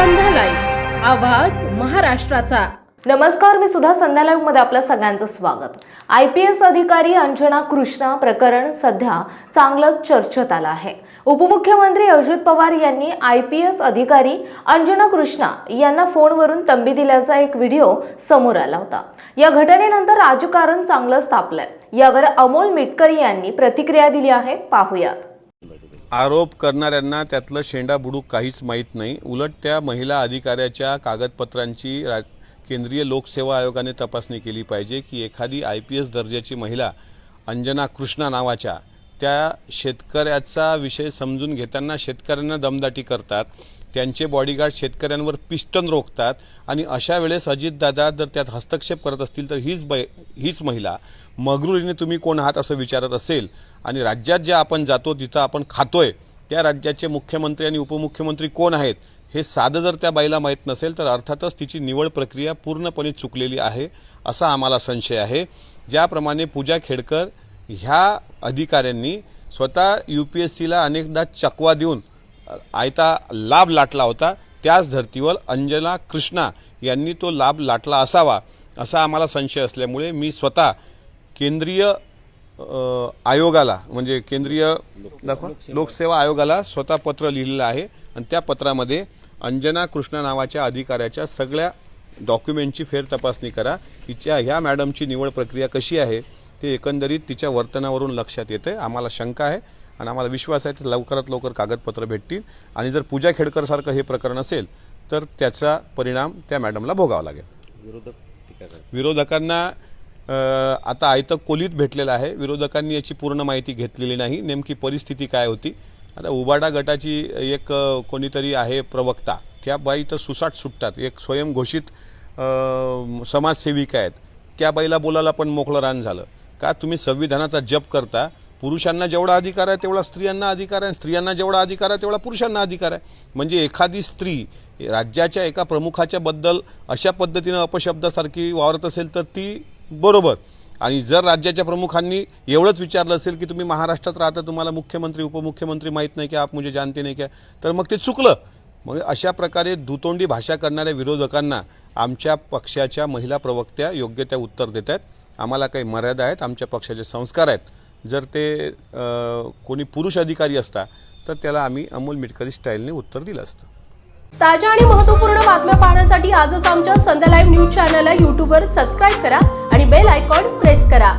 आवाज महाराष्ट्राचा. नमस्कार मी सुद्धा संध्या लाईव्हमध्ये आपलं सगळ्यांचं स्वागत. आय पी एस अधिकारी अंजना कृष्णा प्रकरण सध्या चांगलंच चर्चेत आलं आहे. उपमुख्यमंत्री अजित पवार यांनी आय पी एस अधिकारी अंजना कृष्णा यांना फोनवरून तंबी दिल्याचा एक व्हिडिओ समोर आला होता. या घटनेनंतर राजकारण चांगलंच तापलंय. यावर अमोल मिटकरी यांनी प्रतिक्रिया दिली आहे. पाहूयात. आरोप करणाऱ्यांना त्यातलं शेंडा बुडूक काहीच माहीत नाही. उलट त्या महिला अधिकाऱ्याच्या कागदपत्रांची रा केंद्रीय लोकसेवा आयोगाने तपासणी केली पाहिजे की एखादी आय पी एस दर्जाची महिला अंजना कृष्णा नावाच्या त्या शेतकऱ्याचा विषय समजून घेताना शेतकऱ्यांना दमदाटी करतात. त्यांचे बॉडीगार्ड शेतकऱ्यांवर पिस्टन रोखतात आणि अशा वेळेस अजितदादा जर त्यात हस्तक्षेप करत असतील तर हीच बै हीच महिला. मगरुरीने तुम्ही कोण आहात असं विचारत असेल आणि राज्यात ज्या आपण जातो तिथं आपण खातोय त्या राज्याचे मुख्यमंत्री आणि उपमुख्यमंत्री कोण आहेत हे साधं जर त्या बाईला माहीत नसेल तर अर्थातच तिची निवड प्रक्रिया पूर्णपणे चुकलेली आहे असा आम्हाला संशय आहे. ज्याप्रमाणे पूजा खेडकर ह्या अधिकाऱ्यांनी स्वतः यू पी एस सीला अनेकदा चकवा देऊन आयता लाभ लाटला होता. त्याच धर्तीवर अंजना कृष्णा यांनी तो लाभ लाटला असावा असा आम्हाला संशय असल्यामुळे मी स्वतः केंद्रीय आयोगाला म्हणजे केंद्रीय लोकसेवा आयोगाला स्वतः पत्र लिहिलेलं आहे आणि त्या पत्रामध्ये अंजना कृष्णा नावाच्या अधिकाऱ्याच्या सगळ्या डॉक्युमेंटची फेर तपासणी करा. तिच्या ह्या मॅडमची निवड प्रक्रिया कशी आहे ते एकंदरीत तिच्या वर्तनावरून लक्षात येते आम्हाला शंका आहे. आणि आम्हाला विश्वास आहे की लवकरात लवकर कागदपत्र भेटतील. आणि जर पूजा खेडकरसारखं हे प्रकरण असेल तर त्याचा परिणाम त्या मॅडमला भोगावा लागेल. विरोधकांना अ, आता आयतं कोलीत भेटलेलं आहे. विरोधकांनी याची पूर्ण माहिती घेतलेली नाही. नेमकी परिस्थिती काय होती? आता उबाडा गटाची एक कोणीतरी आहे प्रवक्ता. त्या बाई तर सुसाट सुटतात. एक स्वयंघोषित समाजसेविका आहेत. त्या बाईला बोलायला पण मोकळं रान झालं. का तुम्ही संविधानाचा जप करता? पुरुषांना जेवढा अधिकार आहे तेवढा स्त्रियांना अधिकार आहे. स्त्रियांना जेवढा अधिकार आहे तेवढा पुरुषांना अधिकार आहे. म्हणजे एखादी स्त्री राज्याच्या एका प्रमुखाच्या बद्दल अशा पद्धतीनं अपशब्दासारखी वावरत असेल तर ती बरोबर. आणि जर राज्याच्या प्रमुखांनी एवढंच विचारलं असेल की तुम्ही महाराष्ट्रात राहता तुम्हाला मुख्यमंत्री उपमुख्यमंत्री माहीत नाही की आप मुझे जानते नाही का तर मग ते चुकलं. मग अशा प्रकारे दुतोंडी भाषा करणाऱ्या विरोधकांना आमच्या पक्षाच्या महिला प्रवक्त्या योग्य त्या उत्तर देत आहेत आम्हाला काही मर्यादा आहेत आमच्या पक्षाचे संस्कार आहेत. जर ते कोणी पुरुष अधिकारी असता तर त्याला आम्ही अमोल मिटकरी स्टाईलने उत्तर दिलं असतं. ताज्या आणि महत्त्वपूर्ण बातम्या पाहण्यासाठी आजच आमच्या संध्या लाईव्ह न्यूज चॅनलला यूट्यूबवर सबस्क्राईब करा आणि बेल आयकॉन प्रेस करा.